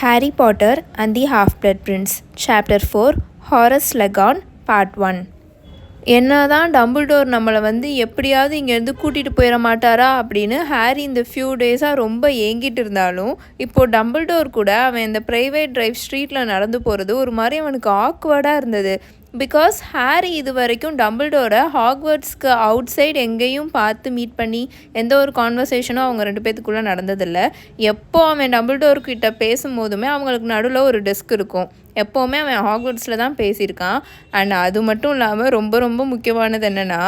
Harry Potter and the Half-Blood Prince Chapter 4 Horace Leghorn Part 1 என்னதான் Dumbledore நம்மளை வந்து எப்படியாவது இங்கேருந்து கூட்டிகிட்டு போயிட மாட்டாரா அப்படின்னு ஹாரி இந்த ஃபியூ டேஸாக ரொம்ப ஏங்கிட்டு இருந்தாலும் இப்போது டம்பிள்டோர் கூட அவன் இந்த ப்ரைவேட் ட்ரைவ் ஸ்ட்ரீட்டில் நடந்து போகிறது ஒரு மாதிரி அவனுக்கு ஆக்வர்டாக இருந்தது. பிகாஸ் ஹாரி இது வரைக்கும் டம்பிள்டோரை ஹாக்வர்ட்ஸ்க்கு அவுட் சைடு எங்கேயும் பார்த்து மீட் பண்ணி எந்த ஒரு கான்வர்சேஷனும் அவங்க ரெண்டு பேத்துக்குள்ளே நடந்ததில்ல. எப்போ அவன் டம்பிள்டோர்கிட்ட பேசும்போதுமே அவங்களுக்கு நடுவில் ஒரு டெஸ்க் இருக்கும். எப்போவுமே அவன் ஹாக்வர்ட்ஸில் தான் பேசியிருக்கான். அண்ட் அது மட்டும் இல்லாமல் ரொம்ப ரொம்ப முக்கியமானது என்னென்னா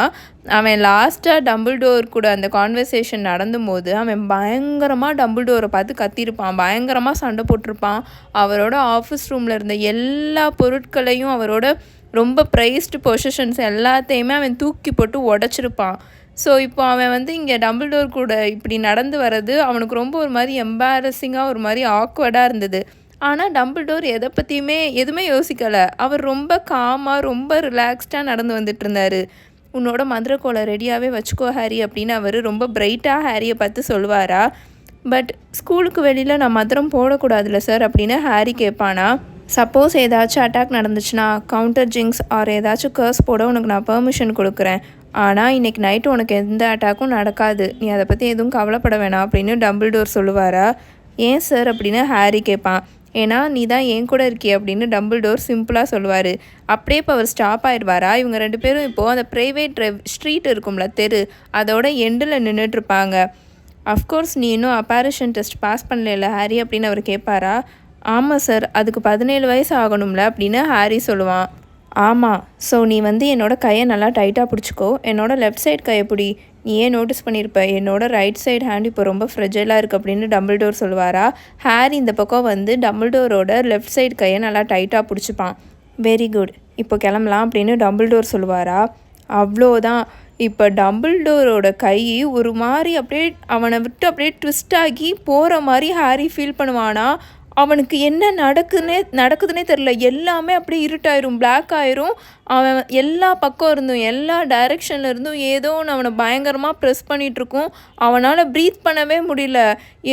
அவன் லாஸ்ட்டாக டம்பிள்டோர் கூட அந்த கான்வர்சேஷன் நடந்தும்போது அவன் பயங்கரமாக டம்பிள்டோரை பார்த்து கத்திருப்பான் பயங்கரமாக சண்டை போட்டிருப்பான். அவரோட ஆஃபீஸ் ரூமில் இருந்த எல்லா பொருட்களையும் அவரோட ரொம்ப ப்ரைஸ்டு பொசிஷன்ஸ் எல்லாத்தையுமே அவன் தூக்கி போட்டு உடச்சிருப்பான். ஸோ இப்போ அவன் வந்து இங்கே டம்பிள்டோர் கூட இப்படி நடந்து வர்றது அவனுக்கு ரொம்ப ஒரு மாதிரி எம்பாரசிங்காக ஒரு மாதிரி ஆக்வர்டாக இருந்தது. ஆனால் டம்பிள்டோர் எதை பற்றியுமே எதுவுமே யோசிக்கலை. அவர் ரொம்ப காமாக ரொம்ப ரிலாக்ஸ்டாக நடந்து வந்துட்டு இருந்தார். உன்னோட கோலை ரெடியாகவே வச்சுக்கோ ஹாரி அப்படின்னு அவர் ரொம்ப பிரைட்டாக ஹாரியை பார்த்து சொல்லுவாரா. பட் ஸ்கூலுக்கு வெளியில் நான் மதுரம் போடக்கூடாதுல்ல சார் அப்படின்னு ஹாரி கேட்பானா சப்போஸ் ஏதாச்சும் அட்டாக் நடந்துச்சுன்னா கவுண்டர் ஜிங்ஸ் ஆர் ஏதாச்சும் கர்ஸ் போட உனக்கு நான் பெர்மிஷன் கொடுக்குறேன். ஆனால் இன்றைக்கி நைட்டு உனக்கு எந்த அட்டாக்கும் நடக்காது. நீ அதை பற்றி எதுவும் கவலைப்பட வேணாம் அப்படின்னு டம்பிள்டோர் சொல்லுவாரா? ஏன் சார் அப்படின்னு ஹாரி கேட்பான். ஏன்னா நீ தான் என் கூட இருக்கிய அப்படின்னு டபுள் டோர் சிம்பிளாக சொல்லுவார். அப்படியே இப்போ அவர் ஸ்டாப் ஆயிடுவாரா? இவங்க ரெண்டு பேரும் இப்போது அந்த ப்ரைவேட் ட்ரைவ் ஸ்ட்ரீட் இருக்கும்ல தெரு அதோட எண்டில் நின்றுட்டுருப்பாங்க அஃப்கோர்ஸ் நீ இன்னும் அப்பாரிஷன் டெஸ்ட் பாஸ் பண்ணல ஹாரி அப்படின்னு அவர் கேட்பாரா? ஆமாம் சார் அதுக்கு பதினேழு வயசு ஆகணும்ல அப்படின்னு ஹாரி சொல்லுவான். ஆமாம் ஸோ நீ வந்து என்னோடய கையை நல்லா டைட்டாக பிடிச்சிக்கோ. என்னோடய லெஃப்ட் சைட் கையை பிடி நீ ஏன் நோட்டீஸ் பண்ணியிருப்ப என்னோடய ரைட் சைடு ஹேண்ட் இப்போ ரொம்ப ஃப்ரெஜலாக இருக்குது அப்படின்னு டபுள் டோர் சொல்லுவாரா? ஹேரி இந்த பக்கம் வந்து டபுள் டோரோட லெஃப்ட் சைடு கையை நல்லா டைட்டாக பிடிச்சிப்பான். வெரி குட் இப்போ கிளம்பலாம் அப்படின்னு டபுள் டோர் சொல்லுவாரா? அவ்வளோதான். இப்போ டபுள் டோரோட கை ஒரு மாதிரி அப்படியே அவனை விட்டு அப்படியே ட்விஸ்ட் ஆகி போகிற மாதிரி ஹாரி ஃபீல் பண்ணுவானா? அவனுக்கு என்ன நடக்குதுன்னே நடக்குதுன்னே தெரில எல்லாமே அப்படியே இருட்டாயிரும் பிளாக் ஆயிரும். அவன் எல்லா பக்கம் இருந்தும் எல்லா டைரெக்ஷனில் இருந்தும் ஏதோ ஒன்று அவனை பயங்கரமாக ப்ரெஸ் பண்ணிகிட்ருக்கும் அவனால் ப்ரீத் பண்ணவே முடியல.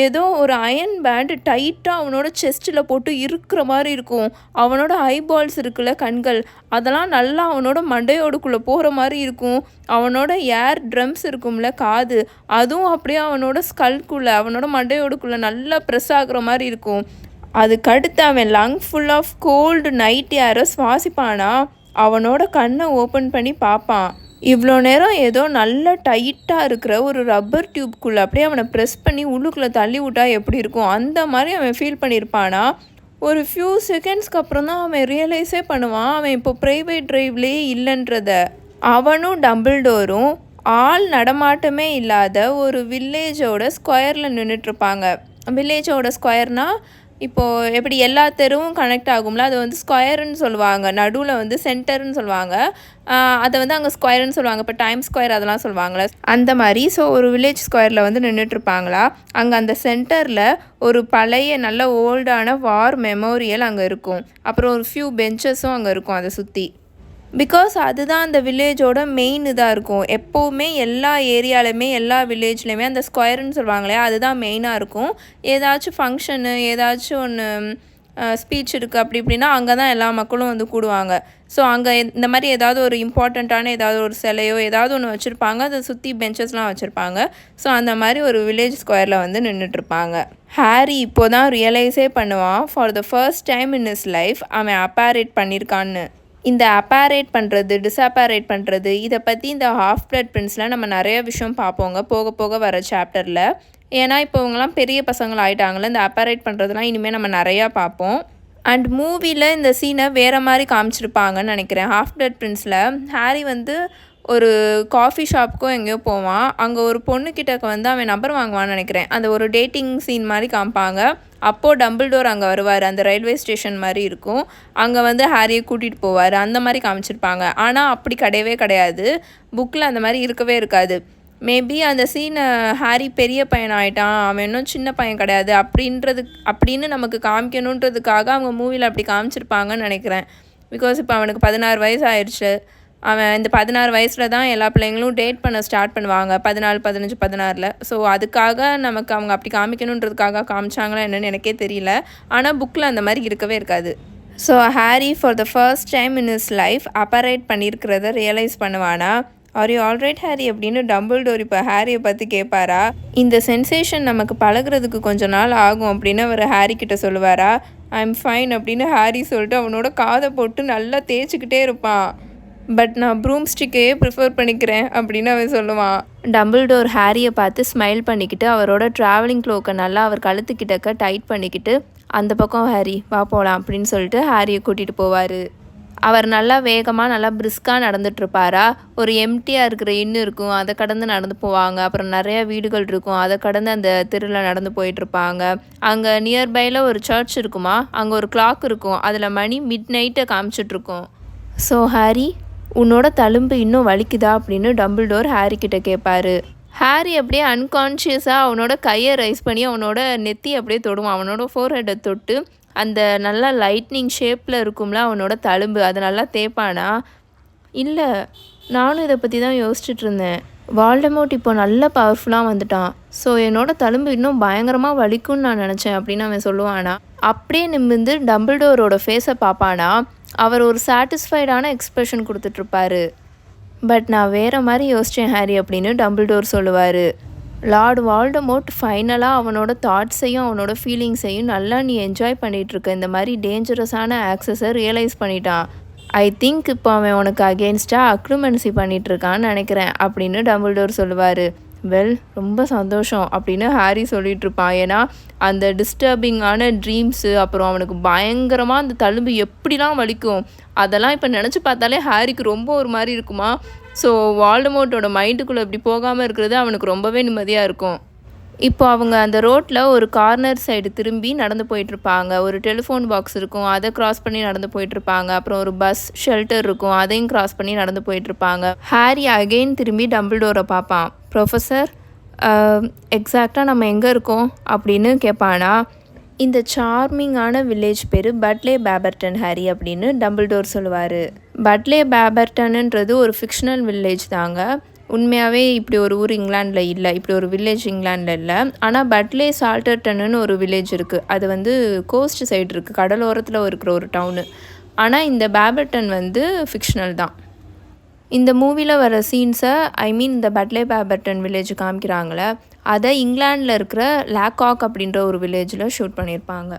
ஏதோ ஒரு அயன் பேண்டு டைட்டாக அவனோட செஸ்ட்டில் போட்டு இருக்கிற மாதிரி இருக்கும். அவனோட ஐபால்ஸ் இருக்குல்ல கண்கள். அதெல்லாம் நல்லா அவனோட மண்டையோடுக்குள்ளே போகிற மாதிரி இருக்கும். அவனோட ஏர் ட்ரம்ஸ் இருக்கும்ல காது. அதுவும் அப்படியே அவனோட ஸ்கல்குள்ளே அவனோட மண்டையோடுக்குள்ளே நல்லா ப்ரெஸ் ஆகுற மாதிரி இருக்கும். அதுக்கடுத்து அவன் lung full of cold night யாரோ சுவாசிப்பானா? அவனோட கண்ணை ஓப்பன் பண்ணி பார்ப்பான். இவ்வளோ நேரம் ஏதோ நல்ல டைட்டாக இருக்கிற ஒரு ரப்பர் டியூப்குள்ளே அப்படியே அவனை ப்ரெஸ் பண்ணி உள்ளுக்குள்ளே தள்ளி விட்டா எப்படி இருக்கும்? அந்த மாதிரி அவன் ஃபீல் பண்ணியிருப்பானா? ஒரு ஃபியூ செகண்ட்ஸ்க்கு அப்புறம் தான் அவன் ரியலைஸே பண்ணுவான் அவன் இப்போ ப்ரைவேட் ட்ரைவ்லேயே இல்லைன்றத. அவனும் டபுள் டோரும் ஆள் நடமாட்டமே இல்லாத ஒரு வில்லேஜோட ஸ்கொயரில் நின்றுட்டுருப்பாங்க வில்லேஜோட ஸ்கொயர்னால் இப்போது எப்படி எல்லா தெருவும் கனெக்ட் ஆகும்ல அது வந்து ஸ்கொயருன்னு சொல்லுவாங்க. நடுவில் வந்து சென்டர்னு சொல்லுவாங்க. அதை வந்து அங்கே ஸ்கொயர்னு சொல்லுவாங்க. இப்போ டைம் ஸ்கொயர் அதெல்லாம் சொல்லுவாங்களே அந்த மாதிரி ஸோ ஒரு வில்லேஜ் ஸ்கொயரில் வந்து நின்றுட்டுருப்பாங்களா அங்கே அந்த சென்டரில் ஒரு பழைய நல்ல ஓல்டான வார் மெமோரியல் அங்கே இருக்கும். அப்புறம் ஒரு ஃபியூ பெஞ்சஸும் அங்கே இருக்கும் அதை சுற்றி பிகாஸ் அதுதான் அந்த வில்லேஜோட மெயின் இதாக இருக்கும். எப்போவுமே எல்லா ஏரியாலையுமே எல்லா வில்லேஜ்லேயுமே அந்த ஸ்கொயர்னு சொல்லுவாங்களே அதுதான் மெயினாக இருக்கும். ஏதாச்சும் ஃபங்க்ஷனு ஏதாச்சும் ஒன்று ஸ்பீச் இருக்குது அப்படி இப்படின்னா அங்கே தான் எல்லா மக்களும் வந்து கூடுவாங்க. ஸோ அங்கே இந்த மாதிரி ஏதாவது ஒரு இம்பார்ட்டண்ட்டான ஏதாவது ஒரு சிலையோ ஏதாவது ஒன்று வச்சுருப்பாங்க. அதை சுற்றி பெஞ்சஸ்லாம் வச்சுருப்பாங்க. ஸோ அந்த மாதிரி ஒரு வில்லேஜ் ஸ்கொயரில் வந்து நின்றுட்டுருப்பாங்க ஹாரி இப்போ தான் ரியலைஸே பண்ணுவான். For the first time in his life அவன் அப்பாரேட் பண்ணியிருக்கான்னு இந்த அப்பாரேட் பண்ணுறது டிஸ்அப்பாரேட் பண்ணுறது இதை பற்றி இந்த ஹாஃப் பிளட் பிரின்ஸ்லாம் நம்ம நிறைய விஷயம் பார்ப்போங்க. போக போக வர சாப்டரில் ஏன்னா இப்போ இவங்கெல்லாம் பெரிய பசங்கள் ஆகிட்டாங்களே இந்த அப்பாரேட் பண்ணுறதுலாம் இனிமேல் நம்ம நிறையா பார்ப்போம். அண்ட் மூவியில் இந்த சீனை வேறு மாதிரி காமிச்சிருப்பாங்கன்னு நினைக்கிறேன். ஹாஃப் பிளட் பிரின்ஸில் ஹாரி வந்து ஒரு காஃபி ஷாப்புக்கும் எங்கேயோ போவான். அங்கே ஒரு பொண்ணுக்கிட்ட வந்து அவன் நம்பர் வாங்குவான்னு நினைக்கிறேன். அந்த ஒரு டேட்டிங் சீன் மாதிரி காமிப்பாங்க. அப்போது டபுள் டோர் அங்கே வருவார். அந்த ரயில்வே ஸ்டேஷன் மாதிரி இருக்கும். அங்கே வந்து ஹாரியை கூட்டிகிட்டு போவார். அந்த மாதிரி காமிச்சிருப்பாங்க. ஆனால் அப்படி கிடையவே கிடையாது. புக்கில் அந்த மாதிரி இருக்கவே இருக்காது. மேபி அந்த சீனை ஹாரி பெரிய பையன் ஆகிட்டான் அவன் இன்னும் சின்ன பையன் கிடையாது. அப்படின்றது அப்படின்னு நமக்கு காமிக்கணுன்றதுக்காக அவங்க மூவியில் அப்படி காமிச்சிருப்பாங்கன்னு நினைக்கிறேன். பிகாஸ் இப்போ அவனுக்கு பதினாறு வயசு ஆயிடுச்சு அவன் இந்த பதினாறு வயசில் தான் எல்லா பிள்ளைங்களும் டேட் பண்ண ஸ்டார்ட் பண்ணுவாங்க. பதினாலு பதினஞ்சு பதினாறில். ஸோ அதுக்காக நமக்கு அவங்க அப்படி காமிக்கணுன்றதுக்காக காமிச்சாங்களா என்னென்னு எனக்கே தெரியல. ஆனால் புக்கில் அந்த மாதிரி இருக்கவே இருக்காது. So Harry for the first time in his life apparate பண்ணியிருக்கிறத realise பண்ணுவானா? ஆர் யூ ஆல்ரைட் ஹாரி அப்படின்னு டம்பிள் டோர் இப்போ ஹாரியை பற்றி கேட்பாரா இந்த சென்சேஷன் நமக்கு பழகுறதுக்கு கொஞ்ச நாள் ஆகும் அப்படின்னு அவர் ஹாரி கிட்ட சொல்லுவாரா? ஐ எம் ஃபைன் அப்படின்னு ஹாரி சொல்லிட்டு அவனோட காதை போட்டு நல்லா தேய்ச்சிக்கிட்டே இருப்பான். பட் நான் ப்ரூம் ஸ்டிக்கே ப்ரிஃபர் பண்ணிக்கிறேன் அப்படின்னு அவன் சொல்லுவான். டம்பிள் டோர் ஹாரியை பார்த்து ஸ்மைல் பண்ணிக்கிட்டு அவரோட ட்ராவலிங் க்ளோக்கை நல்லா அவர் கழுத்துக்கிட்டக்க டைட் பண்ணிக்கிட்டு அந்த பக்கம் ஹாரி வா போகலாம் அப்படின்னு சொல்லிட்டு ஹாரியை கூட்டிகிட்டு போவார். அவர் நல்லா வேகமாக நல்லா பிரிஸ்காக நடந்துட்டுருப்பாரா? ஒரு எம்டியாக இருக்கிற இன்னு இருக்கும் அதை கடந்து நடந்து போவாங்க. அப்புறம் நிறைய வீடுகள் இருக்கும் அதை கடந்து அந்த தெருவில் நடந்து போயிட்டுருப்பாங்க. அங்கே நியர்பையில் ஒரு சர்ச் இருக்குமா? அங்கே ஒரு கிளாக் இருக்கும். அதில் மணி மிட் நைட்டை காமிச்சிட்ருக்கோம் ஸோ ஹாரி உன்னோட தழும்பு இன்னும் வலிக்குதா அப்படின்னு டம்பிள் டோர் ஹாரி கிட்ட கேட்பாரு ஹாரி அப்படியே அன்கான்ஷியஸாக அவனோட கையை ரைஸ் பண்ணி அவனோட நெத்தி அப்படியே தொடுவான். அவனோட ஃபோர்ஹெட்டை தொட்டு அந்த நல்லா லைட்னிங் ஷேப்பில் இருக்கும்ல அவனோட தழும்பு அதை நல்லா தேய்ப்பானா? இல்லை நானும் இதை பற்றி தான் யோசிச்சுட்டு இருந்தேன். வால்டமோட் இப்போ நல்ல பவர்ஃபுல்லாக வந்துட்டான். ஸோ என்னோட தழும்பு இன்னும் பயங்கரமாக வலிக்கும்னு நான் நினச்சேன் அப்படின்னு அவன் சொல்லுவானா. அப்படியே நிமிர்ந்து டம்பிள்டோரோட ஃபேஸை பார்ப்பானா? அவர் ஒரு சாட்டிஸ்ஃபைடான எக்ஸ்ப்ரெஷன் கொடுத்துட்ருப்பாரு பட் நான் வேறு மாதிரி யோசித்தேன் ஹாரி அப்படின்னு டம்பிள்டோர் சொல்லுவார். லார்டு வால்டமோட் ஃபைனலாக அவனோட தாட்ஸையும் அவனோட ஃபீலிங்ஸையும் நல்லா நீ என்ஜாய் பண்ணிகிட்ருக்க இந்த மாதிரி டேஞ்சரஸான ஆக்சஸை ரியலைஸ் பண்ணிட்டான். ஐ திங்க் இப்போ அவன் உனக்கு அகேன்ஸ்டாக அக்ரிமென்சி பண்ணிகிட்ருக்கான்னு நினைக்கிறேன் அப்படின்னு டம்பிள்டோர் சொல்லுவார். வெல் ரொம்ப சந்தோஷம் அப்படின்னு ஹாரி சொல்லிகிட்டு இருப்பான் ஏன்னா அந்த டிஸ்டர்பிங்கான ட்ரீம்ஸு அப்புறம் அவனுக்கு பயங்கரமாக அந்த தழும்பு எப்படிலாம் வலிக்கும் அதெல்லாம் இப்போ நினச்சி பார்த்தாலே ஹாரிக்கு ரொம்ப ஒரு மாதிரி இருக்குமா. ஸோ வால்டமோட்டோட மைண்டுக்குள்ளே இப்படி போகாமல் இருக்கிறது அவனுக்கு ரொம்பவே நிம்மதியாக இருக்கும். இப்போ அவங்க அந்த ரோட்டில் ஒரு கார்னர் சைடு திரும்பி நடந்து போயிட்டுருப்பாங்க. ஒரு டெலிஃபோன் பாக்ஸ் இருக்கும் அதை கிராஸ் பண்ணி நடந்து போயிட்டுருப்பாங்க. அப்புறம் ஒரு பஸ் ஷெல்டர் இருக்கும் அதையும் கிராஸ் பண்ணி நடந்து போயிட்டுருப்பாங்க. ஹாரி அகெயின் திரும்பி டம்பிள் டோரை பார்ப்பான் ப்ரொஃபஸர் எக்ஸாக்டாக um, நம்ம எங்கே இருக்கோம்? அப்படின்னு கேட்பானா. இந்த சார்மிங்கான வில்லேஜ் பேர் பட்லே பேபர்டன் ஹாரி அப்படின்னு டம்பிள் டோர் சொல்லுவார். பட்லே பேபர்டனுன்றது ஒரு ஃபிக்ஷனல் வில்லேஜ் தாங்க. உண்மையாகவே இப்படி ஒரு ஊர் இங்கிலாண்டில் இல்லை இப்படி ஒரு வில்லேஜ் இங்கிலாண்டில் இல்லை. ஆனால் பட்லே சால்டர்டன்னு ஒரு வில்லேஜ் இருக்குது அது வந்து கோஸ்ட் சைடு இருக்குது கடலோரத்தில் இருக்கிற ஒரு டவுனு ஆனால் இந்த பேபர்டன் வந்து ஃபிக்ஷனல் தான். இந்த மூவியில் வர சீன்ஸை ஐ மீன் இந்த பட்லே பேபர்டன் வில்லேஜ் காமிக்கிறாங்களே அதை இங்கிலாண்டில் இருக்கிற லேக்காக் அப்படின்ற ஒரு வில்லேஜில் ஷூட் பண்ணியிருப்பாங்க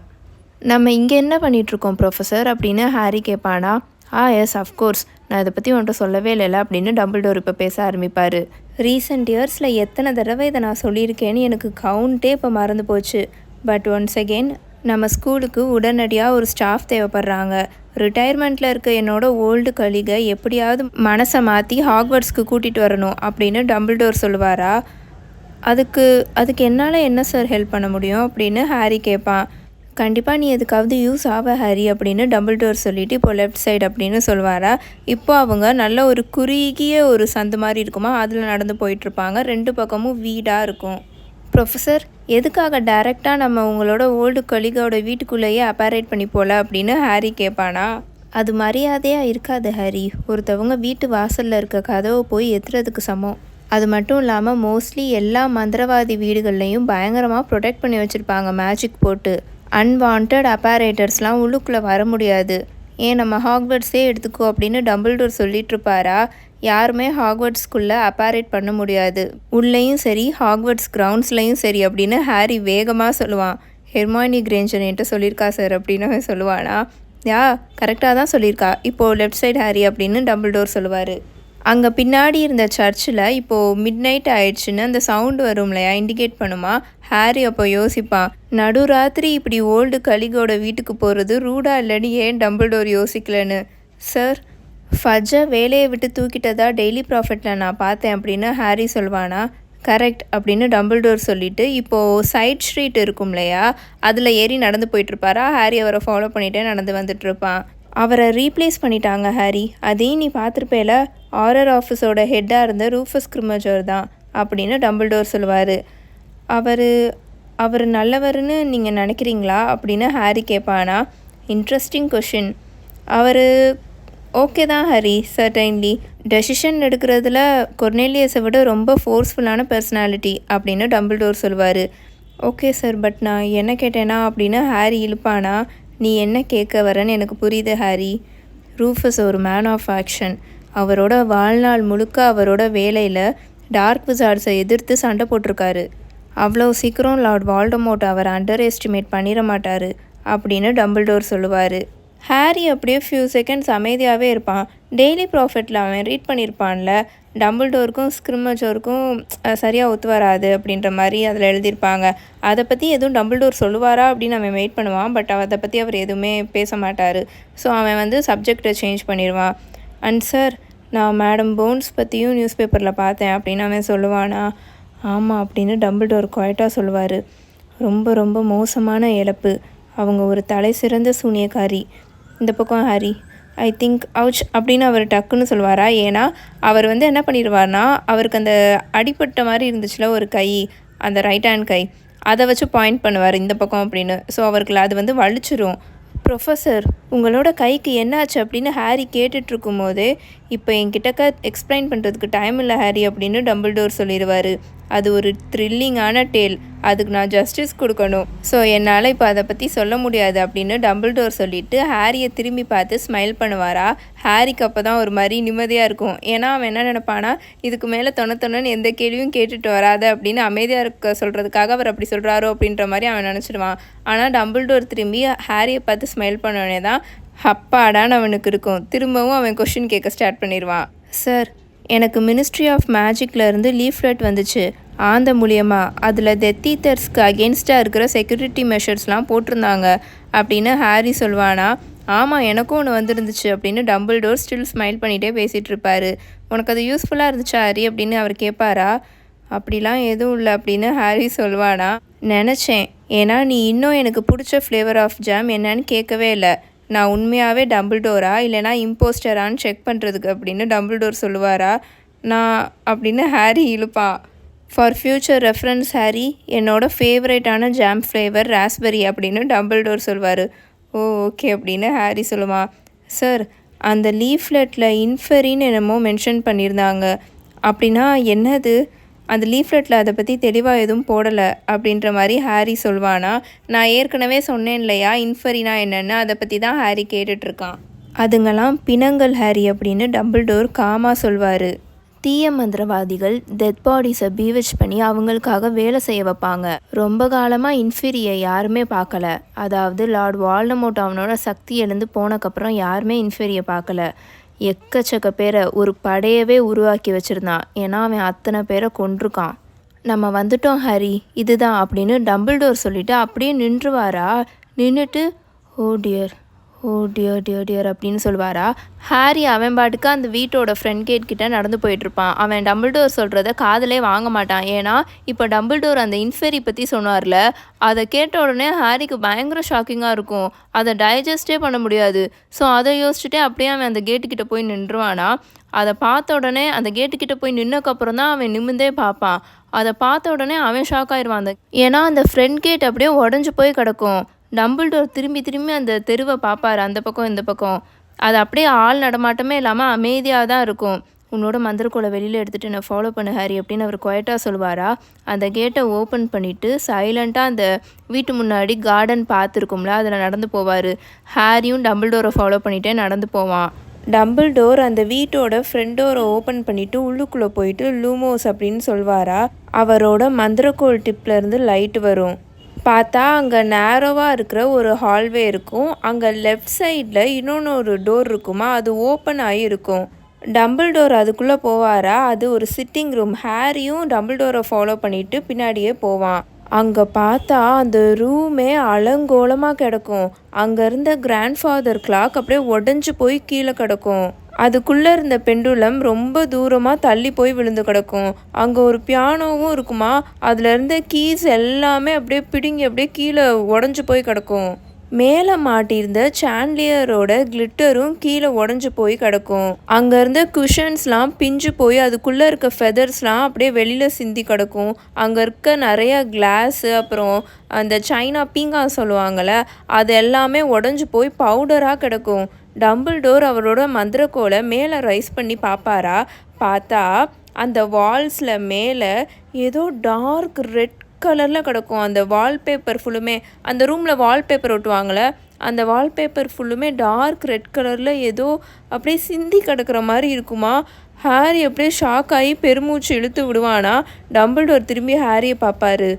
நம்ம இங்கே என்ன பண்ணிகிட்ருக்கோம் ப்ரொஃபஸர் அப்படின்னு ஹாரி கேட்பானா ஆ எஸ் அஃப்கோர்ஸ் நான் இதை பற்றி உன்ட்ட சொல்லவே இல்லைல்ல அப்படின்னு டபுள் டோர் இப்போ பேச ஆரம்பிப்பார். ரீசெண்ட் இயர்ஸில் எத்தனை தடவை இதை நான் சொல்லியிருக்கேன்னு எனக்கு கவுண்ட்டே இப்போ மறந்து போச்சு. பட் ஒன்ஸ் அகெயின் நம்ம ஸ்கூலுக்கு உடனடியாக ஒரு ஸ்டாஃப் தேவைப்படுறாங்க. ரிட்டையர்மெண்ட்டில் இருக்க என்னோட ஓல்டு கலிகை எப்படியாவது மனசை மாற்றி ஹாக்வர்ட்ஸ்க்கு கூட்டிகிட்டு வரணும் அப்படின்னு டபுள் டோர் சொல்லுவாரா? அதுக்கு அதுக்கு என்னால் என்ன சார் ஹெல்ப் பண்ண முடியும்? அப்படின்னு ஹாரி கேட்பான் கண்டிப்பாக நீ எதுக்காவது யூஸ் ஆவ ஹரி அப்படின்னு டபுள் டோர் சொல்லிவிட்டு இப்போ லெஃப்ட் சைடு அப்படின்னு சொல்லுவாரா இப்போ அவங்க நல்ல ஒரு குறுகிய ஒரு சந்து மாதிரி இருக்குமா? அதில் நடந்து போயிட்டுருப்பாங்க. ரெண்டு பக்கமும் வீடாக இருக்கும். ப்ரொஃபஸர் எதுக்காக டைரெக்டாக நம்ம உங்களோட ஓல்டு கொலிகோட வீட்டுக்குள்ளேயே அப்பாரேட் பண்ணி போகல அப்படின்னு ஹாரி கேட்பானா அது மரியாதையாக இருக்காது ஹாரி. ஒருத்தவங்க வீட்டு வாசலில் இருக்க கதவை போய் எத்துறதுக்கு சமம். அது மட்டும் இல்லாமல் மோஸ்ட்லி எல்லா மந்திரவாதி வீடுகள்லையும் பயங்கரமாக ப்ரொடெக்ட் பண்ணி வச்சுருப்பாங்க மேஜிக் போட்டு. அன்வான்ட் அப்பாரேட்டர்ஸ்லாம் உள்ளுக்குள்ளே வர முடியாது. ஏன் நம்ம ஹாக்வர்ட்ஸே எடுத்துக்கோ அப்படின்னு டம்பிள்டோர் சொல்லிட்டு இருப்பாரா? யாருமே ஹாக்வர்ட்ஸ்குள்ளே அப்பாரேட் பண்ண முடியாது. உள்ளேயும் சரி ஹாக்வர்ட்ஸ் கிரவுண்ட்ஸ்லேயும் சரி அப்படின்னு ஹாரி வேகமாக சொல்லுவான். ஹெர்மானி கிரேஞ்சர் என்கிட்ட சொல்லியிருக்கா சார் அப்படின்னு சொல்லுவானா? யா கரெக்டாக தான் சொல்லியிருக்கா. இப்போது லெஃப்ட் சைடு ஹாரி அப்படின்னு டபுள் டோர் சொல்லுவார். அங்கே பின்னாடி இருந்த சர்ச்சில் இப்போது மிட் நைட் ஆயிடுச்சுன்னு அந்த சவுண்டு வரும் இல்லையா இண்டிகேட் பண்ணுமா? ஹாரி அப்போ யோசிப்பான் நடுராத்திரி இப்படி ஓல்டு கலிகோட வீட்டுக்கு போகிறது ரூடா இல்லைன்னு ஏன் டம்பிள்டோர் யோசிக்கலன்னு? சார் ஃபஜ்ஜா வேலையை விட்டு தூக்கிட்டதா டெய்லி ப்ராஃபிட்டில் நான் பார்த்தேன் அப்படின்னு ஹாரி சொல்வானா. கரெக்ட் அப்படின்னு டம்பிள்டோர் சொல்லிவிட்டு இப்போது சைட் ஸ்ட்ரீட் இருக்கும் இல்லையா அதில் ஏறி நடந்து போயிட்டுருப்பாரா? ஹாரி அவரை ஃபாலோ பண்ணிகிட்டே நடந்து வந்துட்டுருப்பான். அவரை ரீப்ளேஸ் பண்ணிட்டாங்க ஹாரி. அதையும் நீ பார்த்துருப்பேல ஆரர் ஆஃபீஸோட ஹெட்டாக இருந்த ரூஃபஸ் கிரிமஜர் தான் அப்படின்னு டம்பிள்டோர் சொல்லுவார் அவர் அவர் நல்லவர்னு நீங்கள் நினைக்கிறீங்களா? அப்படின்னு ஹாரி கேட்பானா இன்ட்ரெஸ்டிங் கொஷின் அவர் ஓகே தான் ஹரி சர்டைன்லி டெசிஷன் எடுக்கிறதுல கொர்னேலியஸை விட ரொம்ப ஃபோர்ஸ்ஃபுல்லான பர்சனாலிட்டி அப்படின்னு டம்பிள்டோர் சொல்லுவார் ஓகே சார் பட் நான் என்ன கேட்டேனா? அப்படின்னு ஹாரி இழுப்பானா நீ என்ன கேட்க வரேன்னு எனக்கு புரியுது ஹாரி. ரூஃபஸ் ஒரு மேன் ஆஃப் ஆக்ஷன் அவரோட வாழ்நாள் முழுக்க அவரோட வேலையில் டார்க் விசார்ட்ஸை எதிர்த்து சண்டை போட்டிருக்காரு. அவ்வளோ சீக்கிரம் லார்ட் வால்டமோட் அவரை அண்டர் எஸ்டிமேட் பண்ணிட மாட்டார் அப்படின்னு டம்பிள்டோர் சொல்லுவார். ஹாரி அப்படியே ஃபியூ செகண்ட்ஸ் அமைதியாகவே இருப்பான். டெய்லி ப்ராஃபிட்டில் அவன் ரீட் பண்ணியிருப்பான்ல டம்பிள்டோருக்கும் ஸ்கிரிமஜோருக்கும் சரியாக ஒத்து வராது அப்படின்ற மாதிரி அதில் எழுதியிருப்பாங்க. அதை பற்றி எதுவும் டம்பிள்டோர் சொல்லுவாரா அப்படின்னு அவன் வெயிட் பண்ணுவான். பட் அதை பற்றி அவர் எதுவுமே பேச மாட்டார். ஸோ அவன் வந்து சப்ஜெக்டை சேஞ்ச் பண்ணிடுவான் அண்ட் சார் நான் மேடம் போன்ஸ் பற்றியும் நியூஸ் பேப்பரில் பார்த்தேன் அப்படின்னு அவன் சொல்லுவானா. ஆமாம் அப்படின்னு டம்பிள்டோர் குவாய்ட்டாக சொல்லுவார். ரொம்ப ரொம்ப மோசமான இழப்பு. அவங்க ஒரு தலை சிறந்த சூனியக்காரி. இந்த பக்கம் ஹாரி ஐ திங்க் அவுச் அப்படின்னு அவர் டக்குன்னு சொல்லுவாரா? ஏன்னா அவர் வந்து என்ன பண்ணிடுவார்னா அவருக்கு அந்த அடிப்பட்ட மாதிரி இருந்துச்சுல ஒரு கை அந்த ரைட் ஹேண்ட் கை அதை வச்சு பாயிண்ட் பண்ணுவார் இந்த பக்கம் அப்படின்னு. ஸோ அவருக்கு அது வந்து வலிச்சிரும். ப்ரொஃபஸர் உங்களோட கைக்கு என்னாச்சு? அப்படின்னு ஹாரி கேட்டுட்ருக்கும் போதே இப்போ என்கிட்டக்க எக்ஸ்பிளைன் பண்ணுறதுக்கு டைம் இல்லை ஹாரி அப்படின்னு டம்பிள்டோர் சொல்லிடுவார் அது ஒரு த்ரில்லிங்கான டேல் அதுக்கு நான் ஜஸ்டிஸ் கொடுக்கணும். ஸோ என்னால் இப்போ அதை பற்றி சொல்ல முடியாது அப்படின்னு டம்பிள்டோர் சொல்லிவிட்டு ஹாரியை திரும்பி பார்த்து ஸ்மைல் பண்ணுவாரா? ஹாரிக்கு அப்போ தான் ஒரு மாதிரி நிம்மதியாக இருக்கும். ஏன்னா அவன் என்ன நினப்பானா இதுக்கு மேலே தொண்ணு எந்த கேள்வியும் கேட்டுட்டு வராத அப்படின்னு அமைதியாக இருக்க சொல்கிறதுக்காக அவர் அப்படி சொல்கிறாரோ அப்படின்ற மாதிரி அவன் நினச்சிடுவான். ஆனால் டம்பிள்டோர் திரும்பி ஹாரியை பார்த்து ஸ்மைல் பண்ணோடனே தான் அப்பாடான்னு அவனுக்கு இருக்கும். திரும்பவும் அவன் கொஷின் கேட்க ஸ்டார்ட் பண்ணிடுவான். சார் எனக்கு மினிஸ்ட்ரி ஆஃப் மேஜிக்லேருந்து லீஃப்லெட் வந்துச்சு. ஆந்த மூலியமாக அதில் தெத்தீத்தர்ஸ்க்கு அகேன்ஸ்டாக இருக்கிற செக்யூரிட்டி மெஷர்ஸ்லாம் போட்டிருந்தாங்க. அப்படின்னு ஹாரி சொல்வானா ஆமாம் எனக்கும் ஒன்று வந்துருந்துச்சு அப்படின்னு டபுள் டோர் ஸ்டில் ஸ்மைல் பண்ணிகிட்டே பேசிகிட்டு இருப்பாரு. உனக்கு அது யூஸ்ஃபுல்லாக இருந்துச்சா ஹாரி? அப்படின்னு அவர் கேட்பாரா. அப்படிலாம் எதுவும் இல்லை அப்படின்னு ஹாரி சொல்வானா. நினச்சேன். ஏன்னா நீ இன்னும் எனக்கு பிடிச்ச ஃப்ளேவர் ஆஃப் ஜாம் என்னன்னு கேட்கவே இல்லை. நான் உண்மையாகவே டபுள் டோரா இல்லைனா இம்போஸ்டரான்னு செக் பண்ணுறதுக்கு அப்படின்னு டபுள் டோர் சொல்லுவாரா? நான் அப்படின்னு ஹாரி இழுப்பான் ஃபார் ஃப்யூச்சர் ரெஃபரன்ஸ் ஹாரி என்னோடய ஃபேவரேட்டான ஜாம் ஃப்ளேவர் ராஸ்பெரி அப்படின்னு டபுள் டோர் சொல்வார். ஓ ஓகே அப்படின்னு ஹாரி சொல்லுவான் சார் அந்த லீஃப்லெட்டில் இன்ஃபெரின்னு என்னமோ மென்ஷன் பண்ணியிருந்தாங்க. அப்படின்னா என்னது? அந்த லீஃப்லெட்டில் அதை பற்றி தெளிவாக எதுவும் போடலை அப்படின்ற மாதிரி ஹாரி சொல்வானா நான் ஏற்கனவே சொன்னேன் இல்லையா இன்ஃபரினா என்னென்னு? அதை பற்றி தான் ஹாரி கேட்டுட்ருக்கான். அதுங்கெல்லாம் பிணங்கள் ஹாரி அப்படின்னு டபுள் டோர் காமா சொல்வார். தீய மந்திரவாதிகள் டெத் பாடிஸை பீவச் பண்ணி அவங்களுக்காக வேலை செய்ய வைப்பாங்க. ரொம்ப காலமாக இன்ஃபீரியை யாருமே பார்க்கல. அதாவது லார்ட் வால்டமோட் அவனோட சக்தி எழுந்து போனக்கப்புறம் யாருமே இன்ஃபீரியை பார்க்கல. எக்கச்சக்க பேரை ஒரு படையவே உருவாக்கி வச்சுருந்தான் ஏன்னா அவன் அத்தனை பேரை கொன்றுக்கான். நம்ம வந்துட்டோம் ஹரி. இதுதான் அப்படின்னு டம்பிள் டோர் சொல்லிவிட்டு அப்படியே நின்றுவாரா? நின்றுட்டு oh dear. Oh dear dear dear அப்படின்னு சொல்லுவாரா ஹாரி அவன் பாட்டுக்கு அந்த வீட்டோட ஃப்ரண்ட் கேட் கிட்ட நடந்து போயிட்டுருப்பான். அவன் டம்பிள்டோர் டோர் சொல்கிறத காதலே வாங்க மாட்டான். ஏன்னா இப்போ டபுள் டோர் அந்த இன்ஃபெரி பற்றி சொன்னார்ல அதை கேட்ட உடனே ஹாரிக்கு பயங்கர ஷாக்கிங்காக இருக்கும். அதை டைஜஸ்டே பண்ண முடியாது. ஸோ அதை யோசிச்சுட்டே அப்படியே அவன் அந்த கேட்டுக்கிட்ட போய் நின்றுவானா? அதை பார்த்த உடனே அந்த கேட்டுக்கிட்ட போய் நின்னக்கப்புறம் தான் அவன் நிமிந்தே பார்ப்பான். அதை பார்த்த உடனே அவன் ஷாக் ஆயிடுவான் அந்த ஏன்னா அந்த ஃப்ரெண்ட் கேட் அப்படியே உடஞ்சி போய் கிடக்கும். டோர் திரும்பி திரும்பி அந்த தெருவை பார்ப்பாரு அந்த பக்கம் இந்த பக்கம். அது அப்படியே ஆள் நடமாட்டமே இல்லாமல் அமைதியாக தான் இருக்கும். உன்னோட மந்திரக்கோளை வெளியில் எடுத்துகிட்டு நான் ஃபாலோ பண்ண ஹாரி அப்படின்னு அவர் குவைட்டாக சொல்லுவாரா? அந்த கேட்டை ஓப்பன் பண்ணிவிட்டு சைலண்ட்டாக அந்த வீட்டு முன்னாடி கார்டன் பார்த்துருக்கும்ல அதில் நடந்து போவார். ஹாரியும் டபுள் டோரை ஃபாலோ பண்ணிகிட்டே நடந்து போவான். டம்பிள் டோர் அந்த வீட்டோட ஃப்ரண்ட் டோரை ஓப்பன் பண்ணிவிட்டு உள்ளுக்குள்ளே போயிட்டு லூமோஸ் அப்படின்னு சொல்வாரா? அவரோட மந்திரக்கோள் டிப்லேருந்து லைட் வரும். பார்த்தா அங்கே நேரோவாக இருக்கிற ஒரு ஹால்வே இருக்கும். அங்கே லெஃப்ட் சைடில் இன்னொன்று ஒரு டோர் இருக்குமா அது ஓப்பன் ஆகி இருக்கும். டம்பிள் டோர் அதுக்குள்ளே போவாரா? அது ஒரு சிட்டிங் ரூம் ஹேரியும் டம்பிள் டோரை ஃபாலோ பண்ணிட்டு பின்னாடியே போவான். அங்கே பார்த்தா அந்த ரூமே அலங்கோலமாக கிடக்கும். அங்கே இருந்த கிராண்ட் ஃபாதர் கிளாக் அப்படியே உடஞ்சி போய் கீழே கிடக்கும். அதுக்குள்ளே இருந்த பெண்டுலம் ரொம்ப தூரமாக தள்ளி போய் விழுந்து கிடக்கும். அங்கே ஒரு பியானோவும் இருக்குமா? அதில் இருந்த கீஸ் எல்லாமே அப்படியே பிடுங்கி அப்படியே கீழே உடஞ்சி போய் கிடக்கும். மேலே மாட்டியிருந்த சாண்ட்லியரோட கிளிட்டரும் கீழே உடஞ்சி போய் கிடக்கும். அங்கே இருந்த குஷன்ஸ்லாம் பிஞ்சு போய் அதுக்குள்ளே இருக்க ஃபெதர்ஸ்லாம் அப்படியே வெளியில் சிந்தி கிடக்கும். அங்கே இருக்க நிறைய கிளாஸு அப்புறம் அந்த சைனா பீங்கா சொல்லுவாங்கள்ல அது எல்லாமே உடஞ்சி போய் பவுடராக கிடக்கும். டம்பிள்டோர் அவரோட மந்திரக்கோலை மேலே ரைஸ் பண்ணி பார்ப்பாரா பார்த்தா அந்த வால்ஸில் மேலே ஏதோ டார்க் ரெட் கலரில் கிடக்கும். அந்த வால்பேப்பர் ஃபுல்லுமே அந்த ரூமில் வால்பேப்பர் ஒட்டுவாங்களே அந்த வால்பேப்பர் ஃபுல்லுமே டார்க் ரெட் கலரில் ஏதோ அப்படியே சிந்தி கிடக்கிற மாதிரி இருக்குமா? ஹாரி அப்படியே ஷாக் ஆகி பெருமூச்சு இழுத்து விடுவானா? டம்பிள்டோர் திரும்பி ஹாரியை பார்ப்பாரு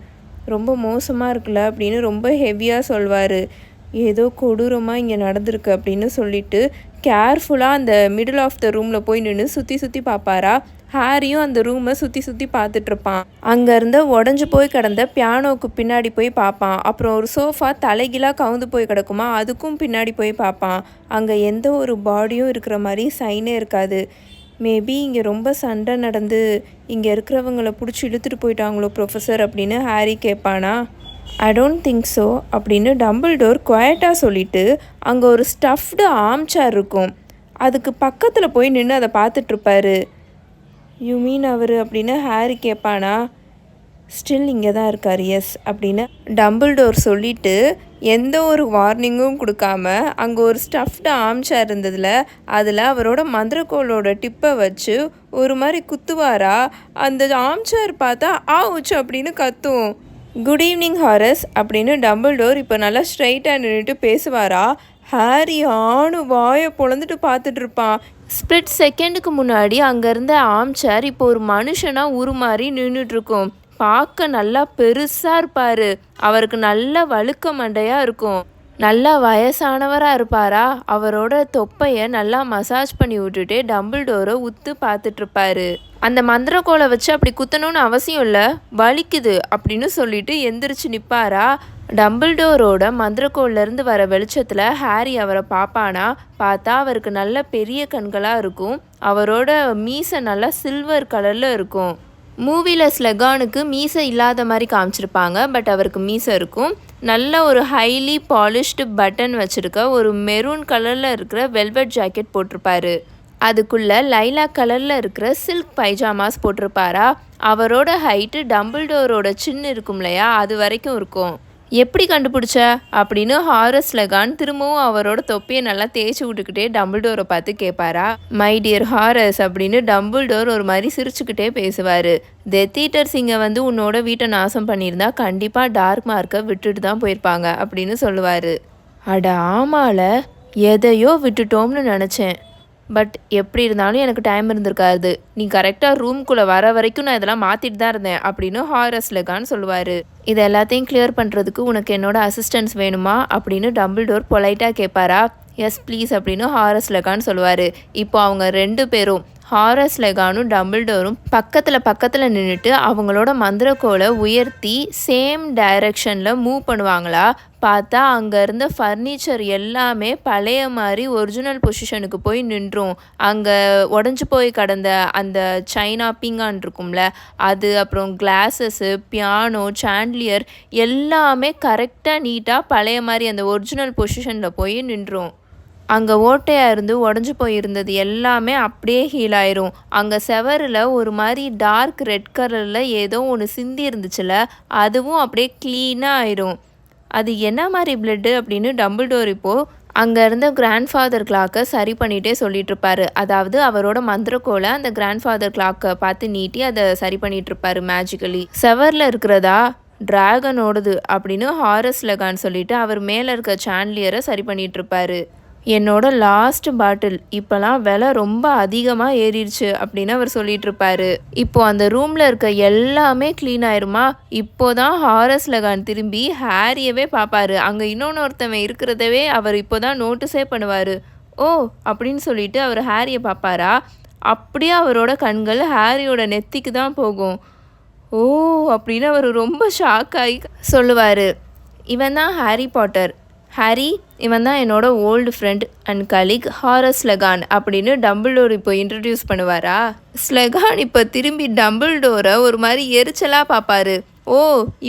ரொம்ப மோசமாக இருக்குல்ல அப்படின்னு ரொம்ப ஹெவியாக சொல்வார். ஏதோ கொடூரமாக இங்கே நடந்திருக்கு அப்படின்னு சொல்லிட்டு கேர்ஃபுல்லாக அந்த மிடில் ஆஃப் த ரூமில் போய் நின்று சுற்றி சுற்றி பார்ப்பாரா ஹாரியும் அந்த ரூமை சுற்றி சுற்றி பார்த்துட்ருப்பான் அங்கேருந்து உடஞ்சி போய் கிடந்த பியானோவுக்கு பின்னாடி போய் பார்ப்பான் அப்புறம் ஒரு சோஃபா தலைகீழாக கவுந்து போய் கிடக்குமா? அதுக்கும் பின்னாடி போய் பார்ப்பான் அங்கே எந்த ஒரு பாடியும் இருக்கிற மாதிரி சைனே இருக்காது. மேபி இங்கே ரொம்ப சண்டை நடந்து இங்கே இருக்கிறவங்கள பிடிச்சி இழுத்துட்டு போயிட்டாங்களோ ப்ரொஃபஸர் அப்படின்னு ஹாரி கேட்பானா? ஐ டோன்ட் திங்க் ஸோ அப்படின்னு டம்பிள் டோர் குவாய்ட்டாக சொல்லிவிட்டு அங்கே ஒரு ஸ்டஃப்டு ஆம்சார் இருக்கும். அதுக்கு பக்கத்தில் போய் நின்று அதை பார்த்துட்ருப்பாரு. யூ மீன் அவர் அப்படின்னு ஹாரி கேட்பானா ஸ்டில் இங்கே தான் இருக்கார் எஸ் அப்படின்னு டம்பிள் டோர் சொல்லிவிட்டு எந்த ஒரு வார்னிங்கும் கொடுக்காம அங்கே ஒரு ஸ்டஃப்டு ஆம்சார் இருந்ததில் அதில் அவரோட மந்திரக்கோளோட டிப்பை வச்சு ஒரு மாதிரி குத்துவாரா அந்த ஆம்சார் பார்த்தா ஆ உச்சு அப்படின்னு கத்தும். குட் ஈவினிங் ஹாரஸ் அப்படின்னு டம்பிள் டோர் இப்போ நல்லா ஸ்ட்ரைட்டாக நின்றுட்டு பேசுவாரா? ஹாரி ஆணு வாயை பொழந்துட்டு பார்த்துட்டு இருப்பான். ஸ்பிளிட் செகண்டுக்கு முன்னாடி அங்கேருந்த ஆம் சேர் இப்போ ஒரு மனுஷனாக உருமாறி நின்றுட்டுருக்கும் பார்க்க நல்லா பெருசாக இருப்பார். அவருக்கு நல்ல வழுக்க மண்டையாக இருக்கும். நல்லா வயசானவராக இருப்பாரா? அவரோட தொப்பையை நல்லா மசாஜ் பண்ணி விட்டுட்டு டம்பிள் டோரை உத்து பார்த்துட்ருப்பாரு அந்த மந்திரக்கோலை வச்சு அப்படி குத்தணும்னு அவசியம் இல்லை. வலிக்குது அப்படின்னு சொல்லிட்டு எந்திரிச்சு நிற்பாரா டம்பிள்டோரோட மந்திரக்கோள்லேருந்து வர வெளிச்சத்தில் ஹாரி அவரை பார்ப்பானா? பார்த்தா அவருக்கு நல்ல பெரிய கண்களாக இருக்கும். அவரோட மீசை நல்லா சில்வர் கலரில் இருக்கும். மூவியில் ஸ்லெகானுக்கு மீசை இல்லாத மாதிரி காமிச்சிருப்பாங்க பட் அவருக்கு மீசை இருக்கும். நல்ல ஒரு ஹைலி பாலிஷ்டு பட்டன் வச்சுருக்க ஒரு மெரூன் கலரில் இருக்கிற வெல்வெட் ஜாக்கெட் போட்டிருப்பாரு. அதுக்குள்ளே லைலா கலரில் இருக்கிற சில்க் பைஜாமாஸ் போட்டிருப்பாரா? அவரோட ஹைட்டு டம்பிள்டோரோட சின்ன இருக்கும் இல்லையா அது வரைக்கும் இருக்கும். எப்படி கண்டுபிடிச்ச? அப்படின்னு ஹாரஸ் லெகான் திரும்பவும் அவரோட தொப்பியை நல்லா தேய்ச்சி விட்டுக்கிட்டே டோரை பார்த்து கேட்பாரா? மை டியர் ஹாரஸ் அப்படின்னு டோர் ஒரு மாதிரி சிரிச்சுக்கிட்டே பேசுவார். டெத்தீட்டர்ஸ் இங்கே வந்து உன்னோட வீட்டை நாசம் பண்ணியிருந்தா கண்டிப்பாக டார்க் மார்க்கை விட்டுட்டு தான் போயிருப்பாங்க அப்படின்னு சொல்லுவார். அட ஆமால எதையோ விட்டுட்டோம்னு நினச்சேன். பட் எப்படி இருந்தாலும் எனக்கு டைம் இருந்திருக்காது. நீ கரெக்டாக ரூம்குள்ளே வர வரைக்கும் நான் இதெல்லாம் மாற்றிட்டு தான் இருந்தேன் அப்படின்னு ஹாரஸ் லெகான்னு சொல்லுவார். இது எல்லாத்தையும் கிளியர் பண்ணுறதுக்கு உனக்கு என்னோட அசிஸ்டன்ஸ் வேணுமா? அப்படின்னு டபுள் டோர் பொலைட்டாக கேட்பாரா? எஸ் ப்ளீஸ் அப்படின்னு ஹாரஸ் லெகான்னு சொல்லுவார். இப்போ அவங்க ரெண்டு பேரும் ஹாரஸ் லெகானும் டம்பிள்டோரும் பக்கத்தில் பக்கத்தில் நின்றுட்டு அவங்களோட மந்திரக்கோலை உயர்த்தி சேம் டைரக்ஷனில் மூவ் பண்ணுவாங்களா? பார்த்தா அங்கே இருந்த ஃபர்னிச்சர் எல்லாமே பழைய மாதிரி ஒரிஜினல் பொசிஷனுக்கு போய் நின்றும். அங்கே உடஞ்சி போய் கடந்த அந்த சைனா பிங்கான் இருக்கும்ல அது அப்புறம் கிளாஸஸ்ஸு பியானோ சாண்ட்லியர் எல்லாமே கரெக்டாக நீட்டாக பழைய மாதிரி அந்த ஒரிஜினல் பொசிஷனில் போய் நின்றும். அங்கே ஓட்டையாக இருந்து உடஞ்சி போயிருந்தது எல்லாமே அப்படியே ஹீல் ஆயிரும். அங்கே செவரில் ஒரு மாதிரி டார்க் ரெட் கலரில் ஏதோ ஒன்று சிந்தி இருந்துச்சுல அதுவும் அப்படியே க்ளீனாக ஆயிரும். அது என்ன மாதிரி பிளட்டு அப்படின்னு டபுள் டோர் இப்போது அங்கே இருந்த கிராண்ட் ஃபாதர் கிளாக்கை சரி பண்ணிகிட்டே சொல்லிகிட்ருப்பாரு அதாவது அவரோட மந்திரக்கோலை அந்த கிராண்ட் ஃபாதர் கிளாக்கை பார்த்து நீட்டி அதை சரி பண்ணிட்டு மேஜிக்கலி செவரில் இருக்கிறதா? டிராகனோடது அப்படின்னு ஹாரஸ் லகான் சொல்லிட்டு அவர் மேலே இருக்க சாண்ட்லியரை சரி பண்ணிட்டு என்னோட லாஸ்ட் பாட்டில் இப்போலாம் விலை ரொம்ப அதிகமாக ஏறிடுச்சு அப்படின்னு அவர் சொல்லிட்டு இருப்பாரு இப்போ அந்த ரூமில் இருக்க எல்லாமே க்ளீன் ஆயிருமா? இப்போ தான் ஹாரஸ் லகான் திரும்பி ஹாரியவே பார்ப்பாரு அங்கே இன்னொன்று ஒருத்தவன் இருக்கிறதவே அவர் இப்போ தான் நோட்டீஸே பண்ணுவார். ஓ அப்படின்னு சொல்லிட்டு அவர் ஹாரியை பார்ப்பாரா அப்படியே அவரோட கண்கள் ஹாரியோட நெத்திக்கு தான் போகும். ஓ அப்படின்னு அவர் ரொம்ப ஷாக் ஆகி சொல்லுவார். இவன் தான் ஹாரி பாட்டர் ஹாரி இவன் தான் என்னோட old friend and colleague Horace Slughorn அப்படின்னு டோர் இப்போ இன்ட்ரடியூஸ் பண்ணுவாரா? ஸ்லெகான் இப்போ திரும்பி டோரை ஒரு மாதிரி எரிச்சலாக பார்ப்பாரு ஓ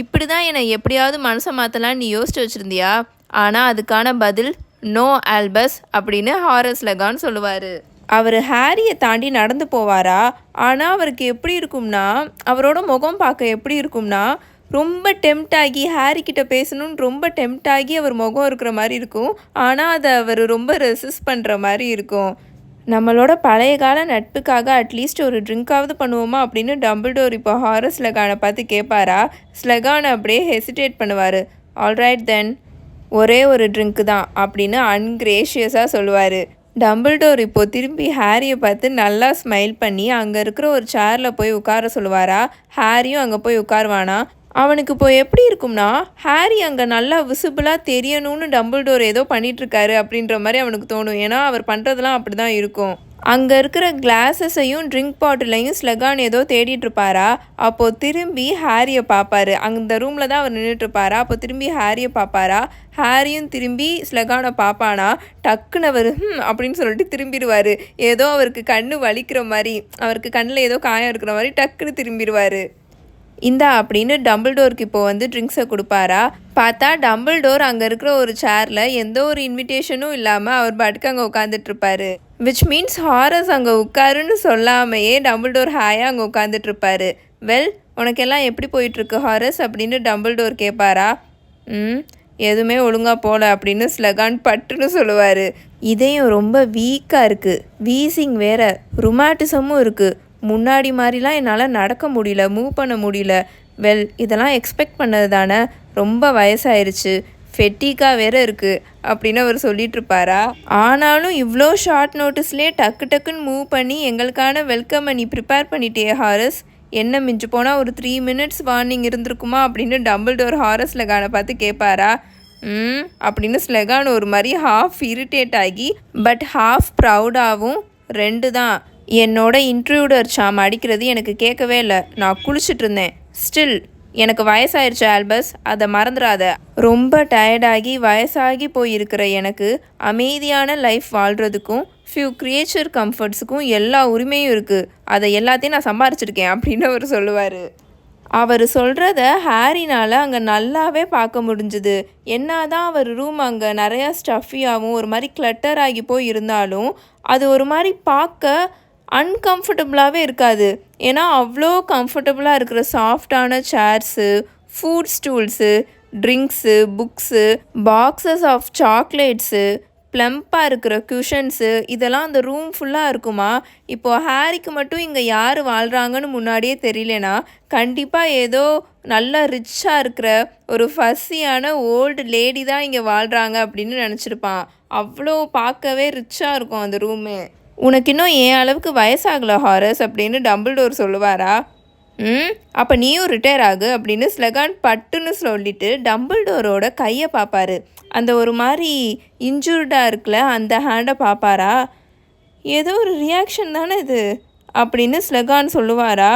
இப்படி தான் என்னை எப்படியாவது மனசை மாற்றலான்னு நீ யோசிச்சு வச்சுருந்தியா? ஆனால் அதுக்கான பதில் நோ ஆல்பஸ் அப்படின்னு ஹாரஸ் லெகான் சொல்லுவார். அவர் ஹாரியை தாண்டி நடந்து போவாரா? ஆனால் அவருக்கு எப்படி இருக்கும்னா அவரோட முகம் பார்க்க எப்படி இருக்கும்னா ரொம்ப டெம்ட் ஆகி ஹாரி கிட்ட பேசணும்னு ரொம்ப டெம்ட் ஆகி அவர் முகம் இருக்கிற மாதிரி இருக்கும். ஆனால் அதை அவர் ரொம்ப ரெசிஸ்ட் பண்ணுற மாதிரி இருக்கும். நம்மளோட பழைய கால நட்புக்காக அட்லீஸ்ட் ஒரு ட்ரிங்காவது பண்ணுவோமா அப்படின்னு டம்பிள்டோர் இப்போ ஹாரஸ் ஸ்லெகானை பார்த்து கேட்பாரா? ஸ்லெகான் அப்படியே ஹெசிடேட் பண்ணுவார். ஆல்ரைட் தென் ஒரே ஒரு ட்ரிங்க்கு தான் அப்படின்னு அன்கிரேஷியஸாக சொல்லுவார். டம்பிள்டோர் இப்போ திரும்பி ஹாரியை பார்த்து நல்லா ஸ்மைல் பண்ணி அங்கே இருக்கிற ஒரு சேரில் போய் உட்கார சொல்லுவாரா? ஹாரியும் அங்கே போய் உட்காருவானா? அவனுக்கு இப்போ எப்படி இருக்கும்னா ஹாரி அங்கே நல்லா விசிபிளாக தெரியணும்னு டம்பிள்டோர் ஏதோ பண்ணிகிட்ருக்காரு அப்படின்ற மாதிரி அவனுக்கு தோணும். ஏன்னா அவர் பண்ணுறதுலாம் அப்படி தான் இருக்கும். அங்கே இருக்கிற கிளாஸஸையும் ட்ரிங்க் பாட்டிலையும் ஸ்லெகான் ஏதோ தேடிட்டுருப்பாரா அப்போது திரும்பி ஹாரியை பார்ப்பாரு அந்த ரூமில் தான் அவர் நின்றுட்டுருப்பாரா அப்போ திரும்பி ஹாரியை பார்ப்பாரா ஹாரியும் திரும்பி ஸ்லெகானை பார்ப்பானா டக்குன்னு அவர் "ஹம்" அப்படின்னு சொல்லிட்டு திரும்பிடுவார். ஏதோ அவருக்கு கண்ணு வலிக்கிற மாதிரி அவருக்கு கண்ணில் ஏதோ காயம் இருக்கிற மாதிரி டக்குன்னு திரும்பிடுவார். இந்தா அப்படின்னு டம்பிள்டோருக்கு இப்போ வந்து ட்ரிங்க்ஸை கொடுப்பாரா? பார்த்தா டம்பிள்டோர் அங்கே இருக்கிற ஒரு சேரில் எந்த ஒரு இன்விடேஷனும் இல்லாமல் அவர் பாட்டுக்கு அங்கே உட்காந்துட்டு இருப்பாரு விச் மீன்ஸ் ஹாரஸ் அங்கே உட்காருன்னு சொல்லாமையே டம்பிள்டோர் ஹாயாக அங்கே உட்காந்துட்டு இருப்பாரு வெல் உனக்கெல்லாம் எப்படி போயிட்டுருக்கு ஹாரஸ் அப்படின்னு டம்பிள்டோர் கேட்பாரா ம் எதுவுமே ஒழுங்காக போகல அப்படின்னு ஸ்லகான் பட்டுன்னு சொல்லுவார். இதயம் ரொம்ப வீக்காக இருக்குது வீசிங் வேற. ருமாட்டிசமும் இருக்குது முன்னாடி மாதிரிலாம் என்னால் நடக்க முடியல மூவ் பண்ண முடியல. வெல் இதெல்லாம் எக்ஸ்பெக்ட் பண்ணது தானே ரொம்ப வயசாயிருச்சு. ஃபெட்டிக்காக வேற இருக்குது அப்படின்னு அவர் சொல்லிட்டுருப்பாரா? ஆனாலும் இவ்வளோ ஷார்ட் நோட்டீஸ்லேயே டக்கு டக்குன்னு மூவ் பண்ணி எங்களுக்கான வெல்கம் நீ ப்ரிப்பேர் பண்ணிட்டே ஹாரஸ். என்ன மிஞ்சு போனால் ஒரு த்ரீ மினிட்ஸ் வார்னிங் இருந்திருக்குமா அப்படின்னு டபுள் டோர் ஹாரஸ் லெகானை பார்த்து கேட்பாரா? ம் அப்படின்னு ஸ்லெகான் ஒரு மாதிரி ஹாஃப் இரிட்டேட் ஆகி பட் ஹாஃப் ப்ரௌடாகவும் ரெண்டு தான். என்னோட இன்ட்ரூடர் சாம் அடிக்கிறது எனக்கு கேட்கவே இல்லை. நான் குளிச்சுட்டு இருந்தேன். ஸ்டில் எனக்கு வயசாயிருச்சு ஆல்பஸ் அதை மறந்துடாத. ரொம்ப டயர்டாகி வயசாகி போயிருக்கிற எனக்கு அமைதியான லைஃப் வாழ்கிறதுக்கும் ஃபியூ கிரியேச்சர் கம்ஃபர்ட்ஸுக்கும் எல்லா உரிமையும் இருக்குது அதை எல்லாத்தையும் நான் சம்பாரிச்சிருக்கேன் அப்படின்னு அவர் சொல்லுவார். அவர் சொல்கிறத ஹாரினால் அங்கே நல்லாவே பார்க்க முடிஞ்சுது. என்னதான் அவர் ரூம் அங்கே நிறையா ஸ்டஃபியாகவும் ஒரு மாதிரி கிளட்டர் ஆகி போய் இருந்தாலும் அது ஒரு மாதிரி பார்க்க அன்கம்ஃபர்டபுளாகவே இருக்காது. ஏன்னா அவ்வளோ கம்ஃபர்டபுளாக இருக்கிற சாஃப்டான chairs footstools drinks books boxes of chocolates ப்ளம்ப்பாக இருக்கிற குஷன்ஸு இதெல்லாம் அந்த ரூம் ஃபுல்லாக இருக்குமா? இப்போது ஹேரிக்கு மட்டும் இங்கே யார் வாழ்கிறாங்கன்னு முன்னாடியே தெரியலனா கண்டிப்பாக ஏதோ நல்லா ரிச்சாக இருக்கிற ஒரு ஃபஸ்ஸியான ஓல்டு லேடி தான் இங்கே வாழ்கிறாங்க அப்படின்னு நினச்சிருப்பான். அவ்வளோ பார்க்கவே ரிச்சாக இருக்கும் அந்த ரூமு உனக்கு இன்னும் ஏன் அளவுக்கு வயசாகல ஹாரஸ்? அப்படின்னு டம்பிள்டோர் சொல்லுவாரா? ம் அப்போ நீயும் ரிட்டையர் ஆகு அப்படின்னு ஸ்லெகான் பட்டுன்னு சொல்லிட்டு டம்பிள்டோரோட கையை பார்ப்பாரு. அந்த ஒரு மாதிரி இன்ஜூர்டாக இருக்குல்ல அந்த ஹேண்டை பார்ப்பாரா? ஏதோ ஒரு ரியாக்ஷன் தானே இது அப்படின்னு ஸ்லெகான் சொல்லுவாரா?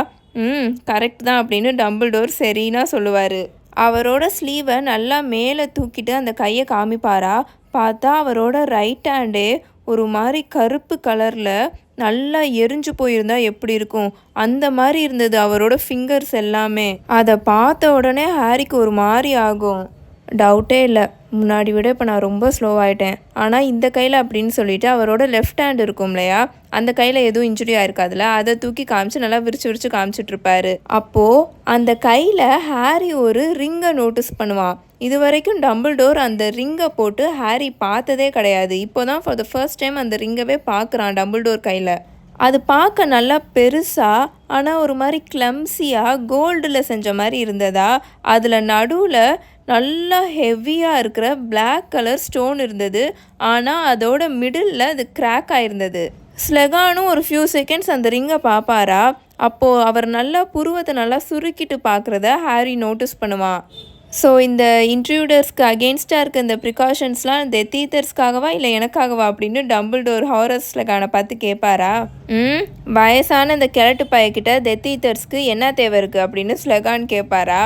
ம் கரெக்ட் தான் அப்படின்னு டம்பிள்டோர் சரின்னா சொல்லுவார். அவரோட ஸ்லீவை நல்லா மேலே தூக்கிட்டு அந்த கையை காமிப்பாரா? பார்த்தா அவரோட ரைட் ஹேண்டே ஒரு மாதிரி கருப்பு கலரில் நல்லா எரிஞ்சு போயிருந்தா எப்படி இருக்கும்? அந்த மாதிரி இருந்தது அவரோட ஃபிங்கர்ஸ் எல்லாமே. அதை பார்த்த உடனே ஹாரிக்கு ஒரு மாதிரி ஆகும். டவுட்டே இல்லை. முன்னாடி விட இப்போ நான் ரொம்ப ஸ்லோவாயிட்டேன் ஆனால் இந்த கையில் அப்படின்னு சொல்லிட்டு அவரோட லெஃப்ட் ஹேண்ட் இருக்கும் இல்லையா? அந்த கையில் எதுவும் இன்ஜுரி ஆயிருக்காதுல அதை தூக்கி காமிச்சு நல்லா விரிச்சு விரிச்சு காமிச்சிட்ருப்பாரு அப்போது அந்த கையில் ஹாரி ஒரு ரிங்கை நோட்டீஸ் பண்ணுவான். இது வரைக்கும் டபுள் டோர் அந்த ரிங்கை போட்டு ஹாரி பார்த்ததே கிடையாது. இப்போ தான் ஃபார் த ஃபர்ஸ்ட் டைம் அந்த ரிங்கவே பார்க்குறான் டபுள் டோர் கையில். அது பார்க்க நல்லா பெருசாக ஆனால் ஒரு மாதிரி கிளம்ஸியாக கோல்டில் செஞ்ச மாதிரி இருந்ததா? அதில் நடுவில் நல்லா ஹெவியாக இருக்கிற பிளாக் கலர் ஸ்டோன் இருந்தது. ஆனால் அதோட மிடில் அது கிராக் ஆயிருந்தது. ஸ்லெகானும் ஒரு ஃபியூ செகண்ட்ஸ் அந்த ரிங்கை பார்ப்பாரா அப்போது அவர் நல்லா புருவத்தை நல்லா சுருக்கிட்டு பார்க்குறத ஹாரி நோட்டீஸ் பண்ணுவான் ஸோ இந்த இன்ட்ரியூடர்ஸ்க்கு அகெயின்ஸ்டாக இருக்க இந்த ப்ரிகாஷன்ஸ்லாம் டெத்தீத்தர்ஸ்க்காகவா இல்லை எனக்காகவா அப்படின்னு டம்பிள்டோர் ஹாரர்ஸில் காண பார்த்து கேட்பாரா ம் வயசான இந்த கிழட்டு பையக்கிட்ட டெத்தீத்தர்ஸ்க்கு என்ன தேவை இருக்குது அப்படின்னு ஸ்லெகான் கேட்பாரா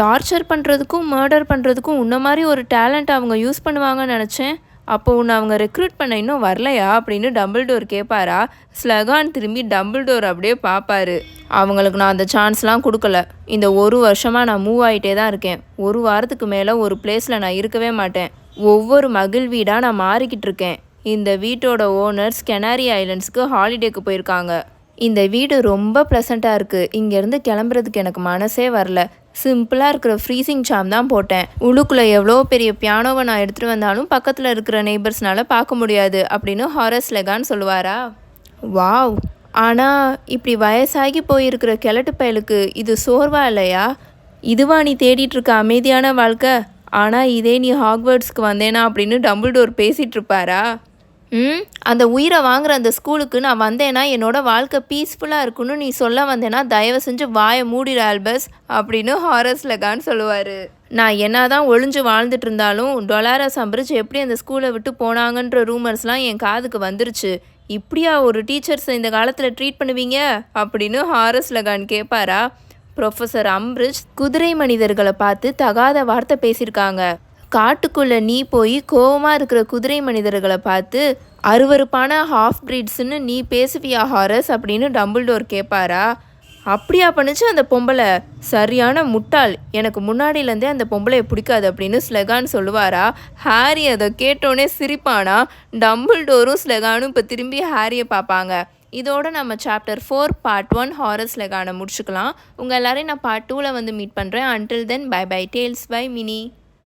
டார்ச்சர் பண்ணுறதுக்கும் மர்டர் பண்ணுறதுக்கும் உன்ன மாதிரி ஒரு டேலண்ட் அவங்க யூஸ் பண்ணுவாங்கன்னு நினச்சேன். அப்போ உன்னை அவங்க ரெக்ரூட் பண்ண இன்னும் வரலையா? அப்படின்னு டபுள் டோர் கேட்பாரா ஸ்லகான் திரும்பி டபுள் டோர் அப்படியே பார்ப்பாரு அவங்களுக்கு நான் அந்த சான்ஸ்லாம் கொடுக்கல. இந்த ஒரு வருஷமாக நான் மூவ் ஆகிட்டே தான் இருக்கேன். ஒரு வாரத்துக்கு மேலே ஒரு பிளேஸில் நான் இருக்கவே மாட்டேன். ஒவ்வொரு மகிழ் வீடாக நான் மாறிக்கிட்டு இருக்கேன். இந்த வீட்டோட ஓனர்ஸ் கெனாரி ஐலண்ட்ஸ்க்கு ஹாலிடேக்கு போயிருக்காங்க. இந்த வீடு ரொம்ப ப்ளசண்ட்டாக இருக்குது இங்கேருந்து கிளம்புறதுக்கு எனக்கு மனசே வரல. சிம்பிளாக இருக்கிற ஃப்ரீசிங் சாம் தான் போட்டேன். உள்ளுக்குள்ளே எவ்வளோ பெரிய பியானோவை நான் எடுத்துகிட்டு வந்தாலும் பக்கத்தில் இருக்கிற நெய்பர்ஸ்னால் பார்க்க முடியாது அப்படின்னு ஹாரஸ் லெகான் சொல்லுவாரா? வாவ் ஆனால் இப்படி வயசாகி போயிருக்கிற கிழட்டு பயலுக்கு இது சோர்வா இல்லையா? இதுவா நீ தேடிட்டு இருக்க அமைதியான வாழ்க்கை? ஆனால் இதே நீ ஹாக்வர்ட்ஸ்க்கு வந்தேனா அப்படின்னு டம்பிள்டோர் பேசிகிட்டு இருப்பாரா? ம்? அந்த உயிரை வாங்குற அந்த ஸ்கூலுக்கு நான் வந்தேன்னா என்னோட வாழ்க்கை பீஸ்ஃபுல்லாக இருக்குன்னு நீ சொல்ல வந்தேன்னா தயவு செஞ்சு வாயை மூடிடு ஆல்பஸ் அப்படின்னு ஹாரஸ் லெகான் சொல்லுவார். நான் என்ன தான் ஒளிஞ்சு வாழ்ந்துட்டு இருந்தாலும் டொலாரஸ் அம்பரிச் எப்படி அந்த ஸ்கூலை விட்டு போனாங்கன்ற ரூமர்ஸ்லாம் என் காதுக்கு வந்துருச்சு. இப்படியா ஒரு டீச்சர்ஸ் இந்த காலத்தில் ட்ரீட் பண்ணுவீங்க? அப்படின்னு ஹாரஸ் லெகான் கேட்பாரா ப்ரொஃபஸர் அம்ரிஜ் குதிரை மனிதர்களை பார்த்து தகாத வார்த்தை பேசியிருக்காங்க. காட்டுக்குள்ளே நீ போய் கோவமாக இருக்கிற குதிரை மனிதர்களை பார்த்து அருவருப்பான ஹாஃப் பிரீட்ஸ்னு நீ பேசுவியா ஹாரஸ்? அப்படின்னு டம்பிள்டோர் கேட்பாரா? அப்படியா பண்ணுச்சு அந்த பொம்பளை. சரியான முட்டாள். எனக்கு முன்னாடியிலேருந்தே அந்த பொம்பளையை பிடிக்காது அப்படின்னு ஸ்லெகான் சொல்லுவாரா? ஹாரி அதை கேட்டோன்னே சிரிப்பானா? டம்பிள்டோரும் ஸ்லெகானும் இப்போ திரும்பி ஹாரியை பார்ப்பாங்க. இதோட நம்ம chapter four part one Horace ஸ்லெகானை முடிச்சுக்கலாம். உங்கள் எல்லோரையும் நான் பார்ட் டூவில் வந்து மீட் பண்ணுறேன் until then bye bye tales by Mini